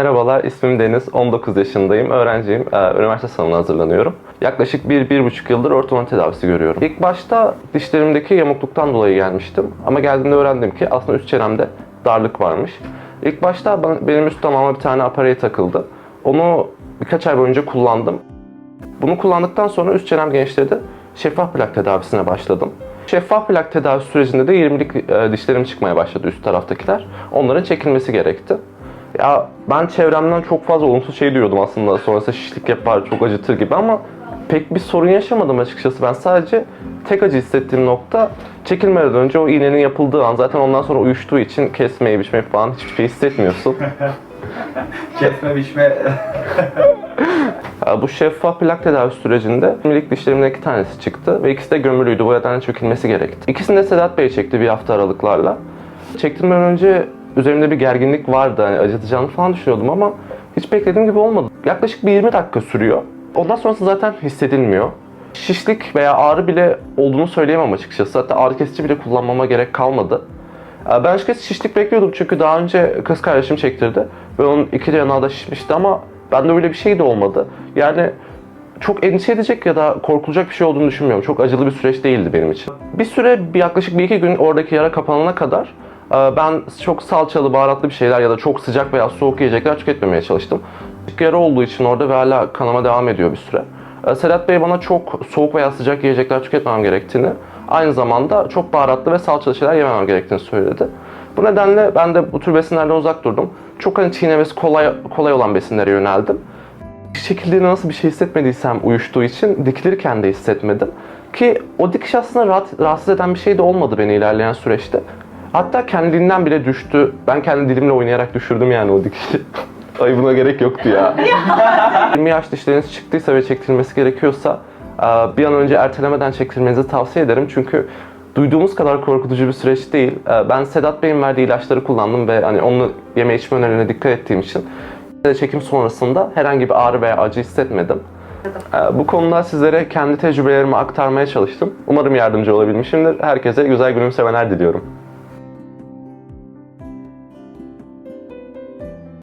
Merhabalar, ismim Deniz, 19 yaşındayım, öğrenciyim, Ee, üniversite sınavına hazırlanıyorum. Yaklaşık 1-1,5 yıldır ortodont tedavisi görüyorum. İlk başta dişlerimdeki yamukluktan dolayı gelmiştim ama geldiğimde öğrendim ki aslında üst çenemde darlık varmış. İlk başta benim üst damağıma bir tane apareye takıldı. Onu birkaç ay boyunca kullandım. Bunu kullandıktan sonra üst çenem genişledi. Şeffaf plak tedavisine başladım. Şeffaf plak tedavisi sürecinde de 20'lik e, dişlerim çıkmaya başladı üst taraftakiler. Onların çekilmesi gerekti. Ya ben çevremden çok fazla olumsuz şey duyuyordum aslında. Sonrasında şişlik yapar, çok acıtır gibi ama pek bir sorun yaşamadım açıkçası. Ben sadece tek acı hissettiğim nokta çekilmeden önce o iğnenin yapıldığı an. Zaten ondan sonra uyuştuğu için kesmeyi, biçmeyi falan hiçbir şey hissetmiyorsun. Kesme biçme. Bu şeffaf plak tedavi sürecinde minik dişlerimin iki tanesi çıktı ve ikisi de gömülüydü. Bu nedenle çökülmesi gerekti. İkisini de Sedat Bey çekti bir hafta aralıklarla. Çektirmeden önce üzerimde bir gerginlik vardı. Hani acıtacağını falan düşünüyordum ama hiç beklediğim gibi olmadı. Yaklaşık bir 20 dakika sürüyor. Ondan sonrası zaten hissedilmiyor. Şişlik veya ağrı bile olduğunu söyleyemem açıkçası. Hatta ağrı kesici bile kullanmama gerek kalmadı. Ee, Ben açıkçası şişlik bekliyordum çünkü daha önce kız kardeşim çektirdi ve onun iki yanağı da şişmişti ama bende öyle bir şey de olmadı. Yani çok endişe edecek ya da korkulacak bir şey olduğunu düşünmüyorum. Çok acılı bir süreç değildi benim için. Bir süre yaklaşık bir iki gün oradaki yara kapanana kadar ben çok salçalı, baharatlı bir şeyler ya da çok sıcak veya soğuk yiyecekler tüketmemeye çalıştım. Yara olduğu için orada ve hala kanama devam ediyor bir süre. E, Sedat Bey bana çok soğuk veya sıcak yiyecekler tüketmemem gerektiğini, aynı zamanda çok baharatlı ve salçalı şeyler yememem gerektiğini söyledi. Bu nedenle ben de bu tür besinlerden uzak durdum. Çok hani çiğnemesi kolay, kolay olan besinlere yöneldim. Çekildiğinde nasıl bir şey hissetmediysem uyuştuğu için dikilirken de hissetmedim. Ki o dikiş aslında rahat, rahatsız eden bir şey de olmadı beni ilerleyen süreçte. Hatta kendiliğinden bile düştü. Ben kendi dilimle oynayarak düşürdüm yani o dikişi. Ay buna gerek yoktu ya. 20 yaş dişleriniz çıktıysa ve çektirilmesi gerekiyorsa e, bir an önce ertelemeden çektirmenizi tavsiye ederim. Çünkü duyduğumuz kadar korkutucu bir süreç değil. E, Ben Sedat Bey'in verdiği ilaçları kullandım ve hani onu yeme içme önerilerine dikkat ettiğim için çekim sonrasında herhangi bir ağrı veya acı hissetmedim. E, Bu konuda sizlere kendi tecrübelerimi aktarmaya çalıştım. Umarım yardımcı olabilmişimdir. Herkese güzel gülümsemeler diliyorum.